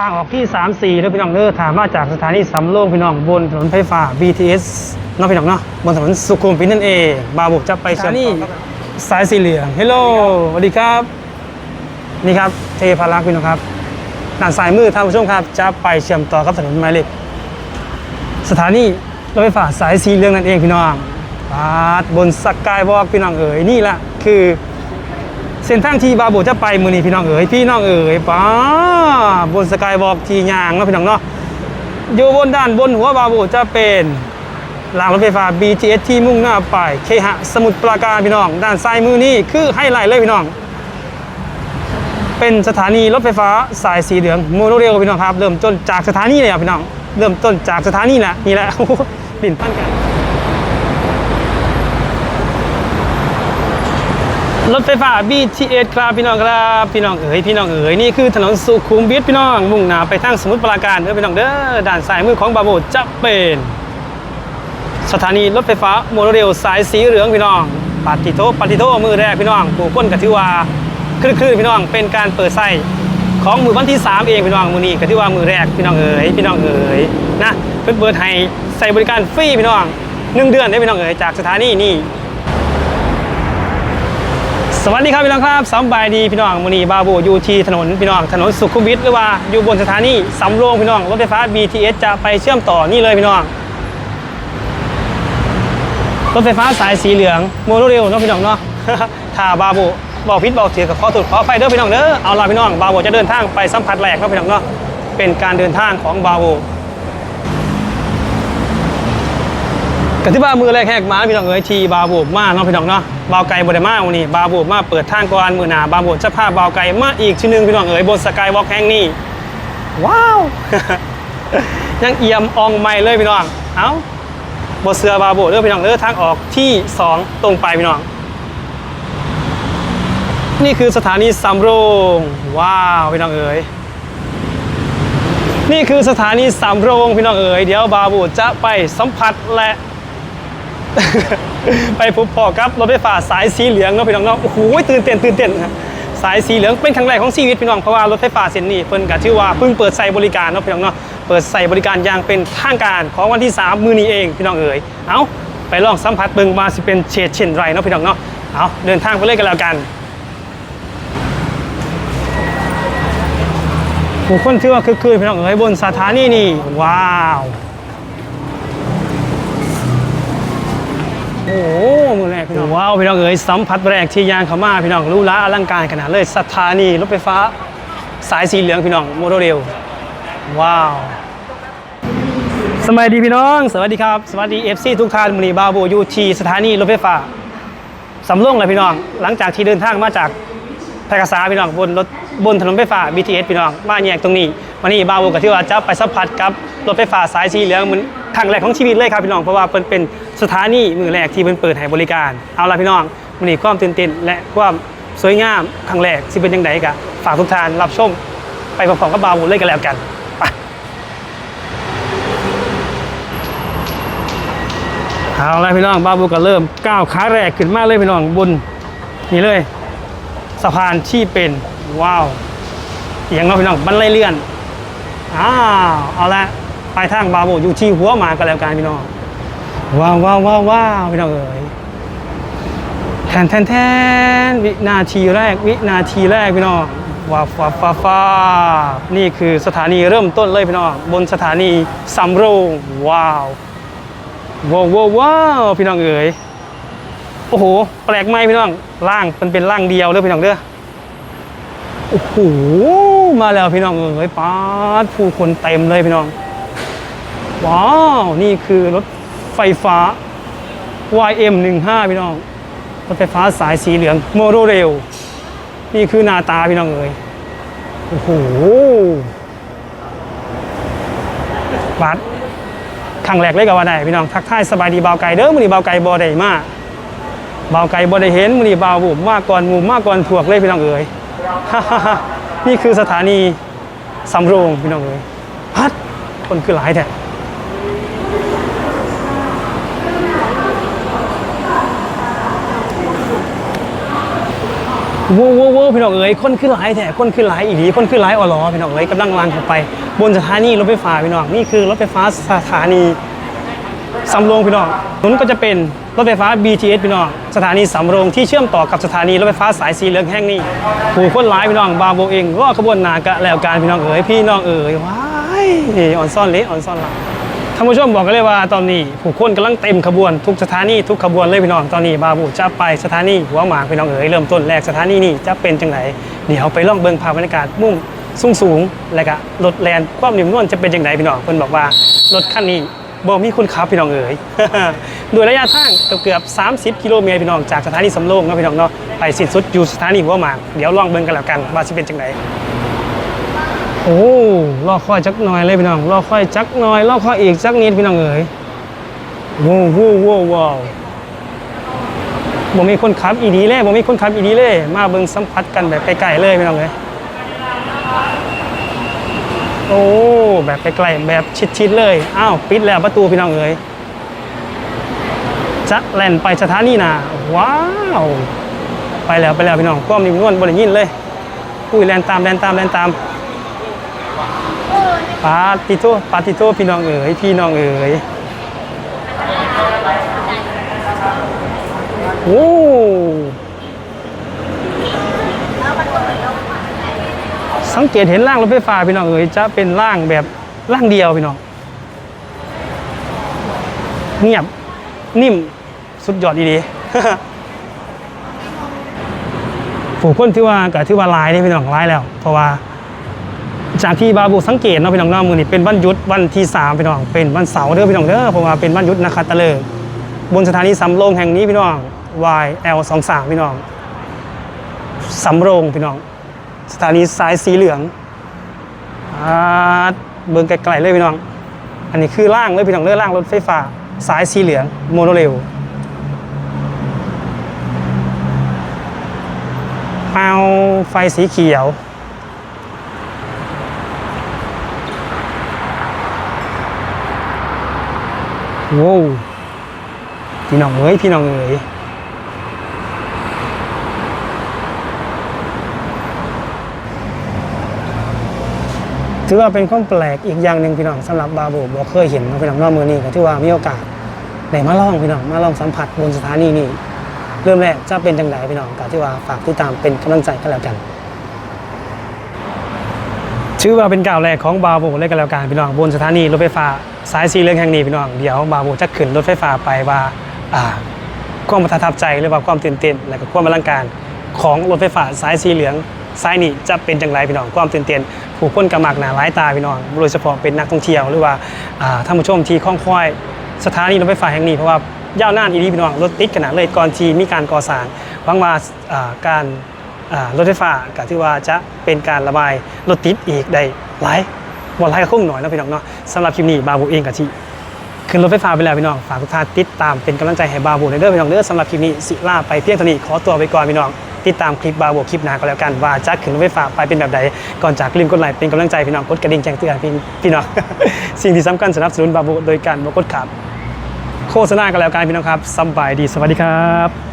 ทางออกที่ 3 4แล้วพี่น้องเด้อถามมาจากสถานีสำโรงพี่น้องบนถนนไฟฟ้า BTS เนาะพี่น้องเนาะบนถนนสุขุมวิทนั่นเองบาบุกจะไปสถานีสายสีเหลืองเฮลโลสวัสดีครับ นี่ครับเทพารักษ์พี่น้องครับด้านซ้ายมือท่านผู้ชมครับ จะไปเชื่อมต่อกับถนนหมายเลขสถานีรถไฟฟ้าสายสีเหลืองนั่นเองพี่น้องปาดบนสกายวอล์กพี่น้องเอ๋ยนี่แหละคือ ส้นทางที่บาโบจะไปมือนี้พี่น้องเอ๋ยพี่น้องเอ๋ยป้าบนสกายวอล์กที่ยางเนาะพี่น้องเนาะอยู่บนด้านบนหัวบาโบจะเป็นรางรถไฟฟ้า BTS ที่มุ่งหน้าไปเคหะสมุทรปราการพี่น้อง ด้านซ้ายมือนี่คือไฮไลท์เลยพี่น้อง เป็นสถานีรถไฟฟ้าสายสีเหลืองโมโนเรลพี่น้องครับ เริ่มต้นจากสถานีเลยครับพี่น้อง เริ่มต้นจากสถานีแหละนี่แหละปิ่นปั้นกัน รถไฟฟ้า BTS ครับพี่น้องครับพี่น้องเอ๋ยพี่น้องเอ๋ยนี่คือถนนสุขุมวิทพี่น้องมุ่งหน้าไปทางสมุทรปราการเด้อพี่น้องเด้อด้านซ้ายมือของบาโบจะเป็น สถานีรถไฟฟ้าโมโนเรลสายสีเหลืองพี่น้องปาติโทปาติโทมือแรกพี่น้องผู้นกถือว่าคลื่นคลื่นพี่น้องเป็นการเปิดไส้ของมือวันที่ 3 เองพี่น้องมือนี้ก็ถือว่ามือแรกพี่น้องเอ๋ยพี่น้องเอ๋ยนะเพิ่นเปิดให้ใส่บริการฟรีพี่น้องหนึ่งเดือนได้พี่น้องเอ๋ยจากสถานีนี่ สวัสดีครับพี่น้องครับสำบายดีพี่น้องมูนีบาบูอยู่ที่ถนนพี่น้องถนนสุขุมวิทหรือว่าอยู่บนสถานีสำโรงพี่น้องรถไฟฟ้า BTS จะไปเชื่อมต่อนี่เลยพี่น้องรถไฟฟ้าสายสีเหลืองโมโนเรลเนาะพี่น้องเนาะถ้าบาบูบอกพิษบอกเสียกับข้อถูกขอไฟเด้อพี่น้องเด้อเอาล่ะพี่น้องบาบูจะเดินทางไปสัมผัสแรกเนาะพี่น้องเนาะเป็นการเดินทางของบาบู กันที่บ้ามือแรกแหกมาพี่น้องเอ๋ยทีบาบูบมาเนาะพี่น้องเนาะบาวไก่บดมาวันนี้บาบูบมาเปิดทางก่อนมือหนาบาบูจะพาบาวไก่มาอีกชิ้นหนึงพี่น้องเอ๋ยบนสกายวอล์กแห่งนี้ว้าวยังเอี่ยมอองใหม่เลยพี่น้องเอ้าบเสือบาบูเด้อพี่น้องเด้อทางออกที่ 2 ตรงไปพี่น้อง นี่คือสถานีสำโรงว้าวพี่น้องเอ๋ยนี่คือสถานีสำโรงพี่น้องเอ๋ยเดี๋ยวบาบูจะไปสัมผัสและ ไปพบพอครับรถไฟฟ้าสายสีเหลืองเนาะพี่น้องเนาะโอ้โหตื่นเต้นตื่นเต้นครับสายสีเหลืองเป็นครั้งแรกของชีวิตพี่น้องเพราะว่ารถไฟฟ้าเส้นนี้เพิ่นก็ชื่อว่าเพิ่งเปิดใส่บริการเนาะพี่น้องเนาะเปิดใส่บริการอย่างเป็นทางการของวันที่ 3 มื้อนี้เองพี่น้องเอ๋ยเอาไปลองสัมผัสเบิ่งมาสิเป็นเฉดเช่นไรเนาะพี่น้องเนาะเอาเดินทางไปเลยกันแล้วกันผู้คนที่ว่าคือคืนพี่น้องเอ๋ยบนสถานีนี่ว้าว ว้าวพี่น้องเอ๋ยสัมผัสแรกที่ยางเขามาพี่น้องรู้ละอลังการขนาดเลยสถานีรถไฟฟ้า สายสีเหลืองพี่น้องโมโนเรลว้าวสวัสดีพี่น้อง สวัสดีครับ สวัสดี FC ทุกท่านมือนีบาโบยูทีสถานีรถไฟฟ้าสำโรงเลยพี่น้อง หลังจากที่เดินทางมาจากแพร่กษาพี่น้องบนรถบนถนนไฟฟ้า BTS พี่น้องมาแยกตรงนี้วันนี้บาโบกับที่ว่าจะไปสัมผัสกับรถไฟฟ้าสายสีเหลืองเหมือน ครั้งแรกของชีวิตเลยครับพี่น้องเพราะว่าเป็นเป็นสถานีมือแรกที่เป็นเปิดให้บริการเอาละพี่น้องวันนี้ความตื่นเต้นและความสวยงามครั้งแรกสิเป็นยังไงกะฝากทุกท่านรับชมไปพร้อมๆกับบาโบเลยกันแล้วกันไปเอาละพี่น้องบาบูก็เริ่มก้าวขาแรกขึ้นมาเลยพี่น้องบนนี่เลยสะพานที่เป็นว้าวอย่างเน้องพี่น้องบันไดเลื่อนอ้าวเอาละ ลายทางบาโบอยู่ที่หัวหมากันแล้วกันพี่น้องว้าวว้าวว้าวว้าวพี่น้องเอ๋ยแทนแทนแทนวินาทีแรกวินาทีแรกพี่น้องว้าวฟ้าฟ้าฟ้านี่คือสถานีเริ่มต้นเลยพี่น้องบนสถานีสำโรงว้าวว้าวว้าวพี่น้องเอ๋ยโอ้โห แปลกไหมพี่น้องร่างมันเป็นร่างเดียวเลยพี่น้องเด้อโอ้โหมาแล้วพี่น้องเอ๋ยป๊าดผู้คนเต็มเลยพี่น้อง ว้าว นี่คือรถไฟฟ้า YM15 พี่น้อง รถไฟฟ้าสายสีเหลืองโมโรเรล นี่คือหน้าตาพี่น้องเอ๋ยโอ้โหบัดครั้งแรกเลยกับว่าได้พี่น้อง ทักทายสบายดีเบาไก่เด้อมือนีเบาไก่บ่ได้มากเบาไก่บ่ได้เห็นมือนีเบาบุบมาก่อนหมูมาก่อนพวกเลยพี่น้องเอ๋ยนี่คือสถานีสำโรงพี่น้องเอ๋ยพัดคนคือหลายแท้ ว้วว้วโว้วพี่น้องเอ๋ยคนขึ้นหลายแท้คนขึ้นหลายอีหลีคนขึ้นหลายอ๋อรอพี่น้องเอ๋ยกำลังลังเข้าไป บนสถานีรถไฟฟ้าพี่น้องนี่คือรถไฟฟ้าสถานีสำโรงพี่น้องถนนก็จะเป็นรถไฟฟ้า BTS พี่น้องสถานีสำโรงที่เชื่อมต่อกับสถานีรถไฟฟ้าสายสีเหลืองแห่งนี้ผู้คนหลายพี่น้องบาโบเองก็ขบวนนากะแล้วการพี่น้องเอ๋ยพี่น้องเอ๋ยว้ายอ่อนซ่อนเละอ่อนซ่อนหลัง ท่านผู้ชมบอกกันเลยว่าตอนนี้ผู้คนกำลังเต็มขบวนทุกสถานีทุกขบวนเลยพี่น้องตอนนี้บาบูจะไปสถานีหัวหมากพี่น้องเอ๋ยเริ่มต้นแรกสถานีนี่จะเป็นจังไหนเดี๋ยวไปล่องเบิงภาพบรรยากาศมุมสูงสูงและก็รถแลนความนิ่มนวลจะเป็นจังไหนพี่น้องเพิ่นบอกว่ารถคันนี้บ่มีคุณขับพี่น้องเอ๋ยด้วยระยะทางเกือบ 30 กิโลเมตรพี่น้องจากสถานีสำโรงเนาะพี่น้องเนาะไปสิ้นสุดอยู่สถานีหัวหมากเดี๋ยวลองเบิ่งกันแล้วกันว่าสิเป็นจังไหน โอ้รอคอยจักหน่อยเลยพี่น้องรอคอยจักหน่อยรอคอยอีกจักนิดพี่น้องเอ๋ยว้าวว้าวว้าวว้าวบ่มีคนขับอีดีเลยบ่มีคนขับอีดีเลย มาเบิ่งสัมผัสกันแบบไกลๆเลยพี่น้องเอ๋ยโอ้แบบไกลๆแบบชิดๆเลยอ้าวปิดแล้วประตูพี่น้องเอ๋ยจะแล่นไปสถานีนาว้าวไปแล้วไปแล้วพี่น้องความนิ่มนวลบริยินเลยอุ้ยแลนตามแลนตามแลนตาม ปาติโตปาติโตพี่น้องเอ๋ยพี่น้องเอ๋ยโอ้สังเกตเห็นร่างรถไฟฟ้าพี่น้องเอ๋ยจะเป็นร่างแบบร่างเดียวพี่น้องเงียบนิ่มสุดยอดดีๆผู้คนที่ว่ากับที่ว่าลายนี่พี่น้องลายแล้ว เพราะว่า จากที่บาบูสังเกตเนาะพี่น้องเนาะมือนี้เป็นวันหยุดวันที่3พี่น้องเป็นวันเสาร์เด้อพี่น้องเด้อเพราะว่าเป็นวันหยุดนะครับตะเลิกบนสถานีสำโรงแห่งนี้พี่น้อง YL23 พี่น้องสำโรงพี่น้อง สถานีสายสีเหลืองอ่าเบิ่งไกลๆเลยพี่น้อง อันนี้คือล่างเลยพี่น้องเด้อล่างรถไฟฟ้า สายสีเหลืองโมโนเรลเอาไฟสีเขียว ว้วพี่น้องเอ้ยพี่น้องเอ้ยถือว่าเป็นความแปลกอีกอย่างหนึ่งพี่น้องสำหรับบาโบบอกเคยเห็นเนาพี่น้องนอกมือนี่ก็ถือว่ามีโอกาสได้มาลองพี่น้องมาลองสัมผัสบนสถานีนี่เริ่มแรกจะเป็นจังไดพี่น้องก็ที่ว่าฝากติดตามเป็นกำลังใจกันแล้วกัน ชื่อว่าเป็นก้าวแรกของบาโบเลยกันแล้วกันพี่น้องบนสถานีรถไฟฟ้าสายสีเหลืองแห่งนี้พี่น้องเดี๋ยวบาโบจะขึ้นรถไฟฟ้าไปว่าความประทับใจหรือว่าความตื่นเต้นและก็ความอลังการของรถไฟฟ้าสายสีเหลืองสายนี้จะเป็นอย่างไรพี่น้องความตื่นเต้นผู้คนกระหมักหนาหลายตาพี่น้องโดยเฉพาะเป็นนักท่องเที่ยวหรือว่าอ่าท่านผู้ชมที่ข้องค่อยสถานีรถไฟฟ้าแห่งนี้เพราะว่ายาวนานอีดีพี่น้องรถติดขนาดเลยก่อนที่มีการก่อสร้างหวังว่าการ รถไฟฟ้าก็ที่ว่าจะเป็นการระบายรถติดอีกได้หลายบ่หลายก็คงหน่อยนะพี่น้องเนาะสำหรับคลิปนี้บาบูเองกับที่ขึ้นรถไฟฟ้าไปแล้วพี่น้องฝากทุกท่านติดตามเป็นกำลังใจให้บาบูในเด้อพี่น้องเด้อสำหรับคลิปนี้สิลาไปเพียงเท่านี้ขอตัวไปก่อนพี่น้องติดตามคลิปบาบูคลิปหน้าก็แล้วกันว่าจะขึ้นรถไฟฟ้าไปเป็นแบบใดก่อนจากลืมกดไลค์เป็นกำลังใจพี่น้องกดกระดิ่งแจ้งเตือนพี่พี่น้องสิ่งที่สำคัญสนับสนุนบาบูโดยการบ่กดขับโฆษณากันแล้วกันพี่น้องครับสบายดีสวัสดีครับ